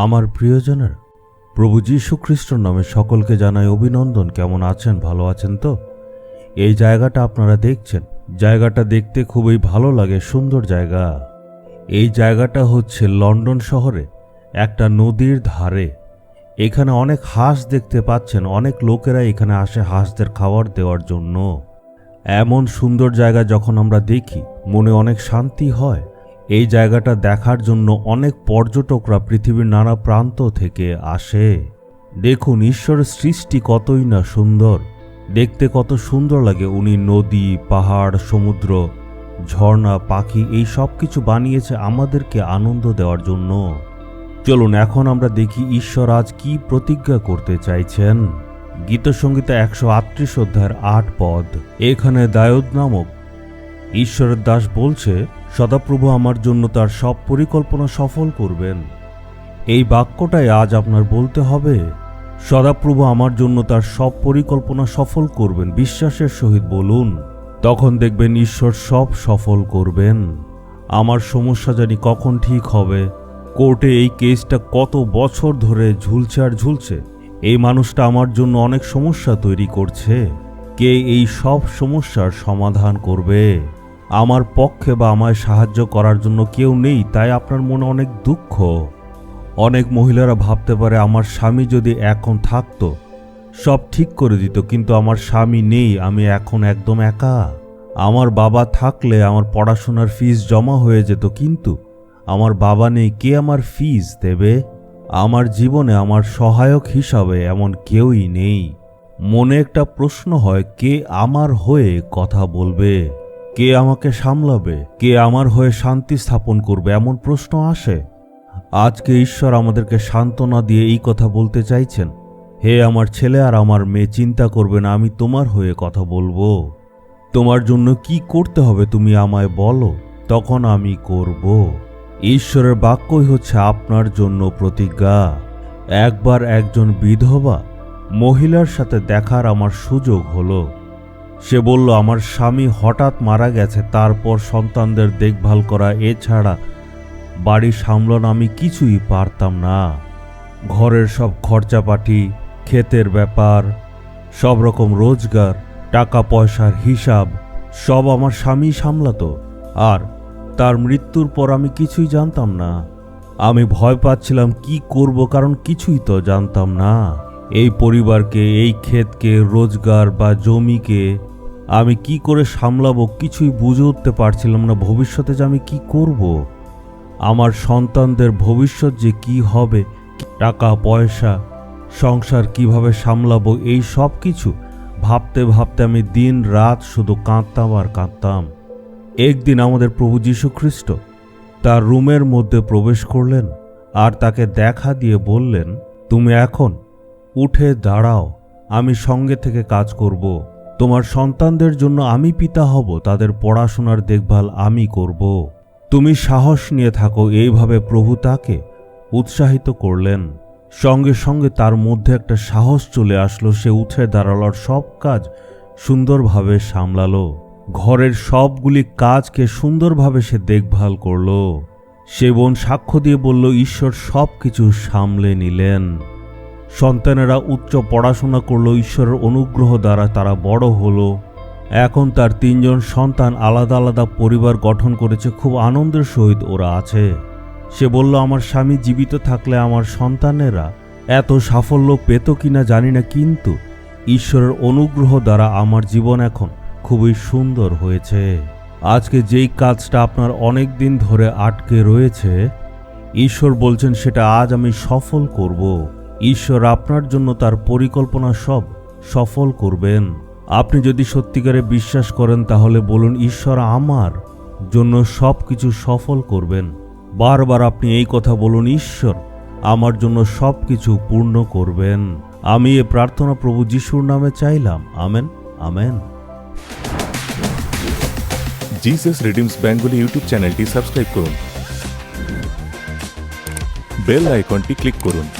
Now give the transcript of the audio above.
আমার প্রিয়জনের? প্রভু যীশু খ্রিস্টর নামে সকলকে জানাই অভিনন্দন। কেমন আছেন? ভালো আছেন তো? এই জায়গাটা আপনারা দেখছেন। জায়গাটা দেখতে খুবই ভালো লাগে, সুন্দর জায়গা। এই জায়গাটা হচ্ছে লন্ডন শহরে, একটা নদীর ধারে। এখানে অনেক হাঁস দেখতে পাচ্ছেন, অনেক লোকেরা এখানে আসে হাঁসদের খাবার দেওয়ার জন্য। এমন সুন্দর জায়গা যখন আমরা দেখি, মনে অনেক শান্তি হয়। এই জায়গাটা দেখার জন্য অনেক পর্যটকরা পৃথিবীর নানা প্রান্ত থেকে আসে। দেখুন ঈশ্বরের সৃষ্টি কতই না সুন্দর। দেখতে কত সুন্দর লাগে উনি নদী, পাহাড়, সমুদ্র, ঝর্ণা, পাখি, এই সব কিছু বানিয়েছে আমাদেরকে আনন্দ দেওয়ার জন্য। চলুন, এখন আমরা দেখি ঈশ্বর আজ কি প্রতিজ্ঞা করতে চাইছেন। গীতসঙ্গীতা একশো আটত্রিশ অধ্যায়ের আট পদ। এখানে দায়দ নামক ঈশ্বরের দাস বলছে, সদাপ্রভু আমার জন্য তার সব পরিকল্পনা সফল করবেন। এই বাক্যটাই আজ আপনার বলতে হবে, সদাপ্রভু আমার জন্য তার সব পরিকল্পনা সফল করবেন। বিশ্বাসের সহিত বলুন, তখন দেখবেন ঈশ্বর সব সফল করবেন। আমার সমস্যা জানি কখন ঠিক হবে। কোর্টে এই কেসটা কত বছর ধরে ঝুলছে আর ঝুলছে। এই মানুষটা আমার জন্য অনেক সমস্যা তৈরি করছে। কে এই সব সমস্যার সমাধান করবে? আমার পক্ষে বা আমায় সাহায্য করার জন্য কেউ নেই, তাই আপনার মনে অনেক দুঃখ। অনেক মহিলারা ভাবতে পারে আমার স্বামী যদি এখন থাকতো, সব ঠিক করে দিত, কিন্তু আমার স্বামী নেই, আমি এখন একদম একা। আমার বাবা থাকলে আমার পড়াশোনার ফিস জমা হয়ে যেত, কিন্তু আমার বাবা নেই, কে আমার ফিস দেবে? আমার জীবনে আমার সহায়ক হিসাবে এমন কেউই নেই। মনে একটা প্রশ্ন হয়, কে আমার হয়ে কথা বলবে? কে আমাকে সামলাবে? কে আমার হয়ে শান্তি স্থাপন করবে? এমন প্রশ্ন আসে? আজকে ঈশ্বর আমাদেরকে সান্ত্বনা দিয়ে এই কথা বলতে চাইছেন। হে আমার ছেলে আর আমার মেয়ে, চিন্তা করবে না, আমি তোমার হয়ে কথা বলব। তোমার জন্য কি করতে হবে তুমি আমায় বলো, তখন আমি করব। ঈশ্বরের বাক্যই হচ্ছে আপনার জন্য প্রতিজ্ঞা। একবার একজন বিধবা মহিলার সাথে দেখার আমার সুযোগ হলো। সে বলল, আমার স্বামী হঠাৎ মারা গেছে, তারপর সন্তানদের দেখভাল করা, এছাড়া বাড়ি সামলানো আমি কিছুই পারতাম না। ঘরের সব খরচাপাটি ক্ষেতের ব্যাপার, সব রকম রোজগার টাকা পয়সার হিসাব, সব আমার স্বামী সামলাতো। আর তার মৃত্যুর পর আমি কিছুই জানতাম না। আমি ভয় পাচ্ছিলাম, কি করব, কারণ কিছুই তো জানতাম না। এই পরিবারকে, এই ক্ষেতকে, রোজগার বা জমিকে আমি কি করে সামলাবো কিছুই বুঝে উঠতে পারছিলাম না ভবিষ্যতে যে আমি কি করব। আমার সন্তানদের ভবিষ্যৎ যে কি হবে, টাকা, পয়সা, সংসার কীভাবে সামলাবো, এই সব কিছু ভাবতে ভাবতে আমি দিন রাত শুধু কাঁদতাম আর কাঁদতাম একদিন আমাদের প্রভু যীশু খ্রিস্ট তার রুমের মধ্যে প্রবেশ করলেন আর তাকে দেখা দিয়ে বললেন, তুমি এখন উঠে দাঁড়াও, আমি সঙ্গে থেকে কাজ করব তোমার সন্তানদের জন্য আমি পিতা হব, তাদের পড়াশোনার দেখভাল আমি করব। তুমি সাহস নিয়ে থাকো, এইভাবে প্রভু তাকে উৎসাহিত করলেন। সঙ্গে সঙ্গে তার মধ্যে একটা সাহস চলে আসলো, সে উঠে দাঁড়ালোর সব কাজ সুন্দরভাবে সামলালো। ঘরের সবগুলি কাজকে সুন্দরভাবে সে দেখভাল করল। সে বোন সাক্ষ্য দিয়ে বলল, ঈশ্বর সব কিছু সামলে নিলেন। সন্তানেরা উচ্চ পড়াশোনা করল ঈশ্বরের অনুগ্রহ দ্বারা তারা বড় হলো। এখন তার তিনজন সন্তান আলাদা আলাদা পরিবার গঠন করেছে, খুব আনন্দের সহিত ওরা আছে। সে বলল, আমার স্বামী জীবিত থাকলে আমার সন্তানেরা এত সাফল্য পেত কিনা জানি না, কিন্তু ঈশ্বরের অনুগ্রহ দ্বারা আমার জীবন এখন খুবই সুন্দর হয়েছে। আজকে যেই কাজটা আপনার অনেক দিন ধরে আটকে রয়েছে, ঈশ্বর বলছেন সেটা আজ আমি সফল করব। ঈশ্বর আপনার জন্য তার পরিকল্পনা সব সফল করবেন। আপনি যদি সত্যিকারে বিশ্বাস করেন, তাহলে বলুন, ঈশ্বর আমার জন্য সব কিছু সফল করবেন। বারবার আপনি এই কথা বলুন, ঈশ্বর আমার জন্য সব কিছু পূর্ণ করবেন। আমি এ প্রার্থনা প্রভু যিশুর নামে চাইলাম। Amen amen. Jesus redeems Bengali YouTube চ্যানেলটি সাবস্ক্রাইব করুন। বেল আইকনটি ক্লিক করুন।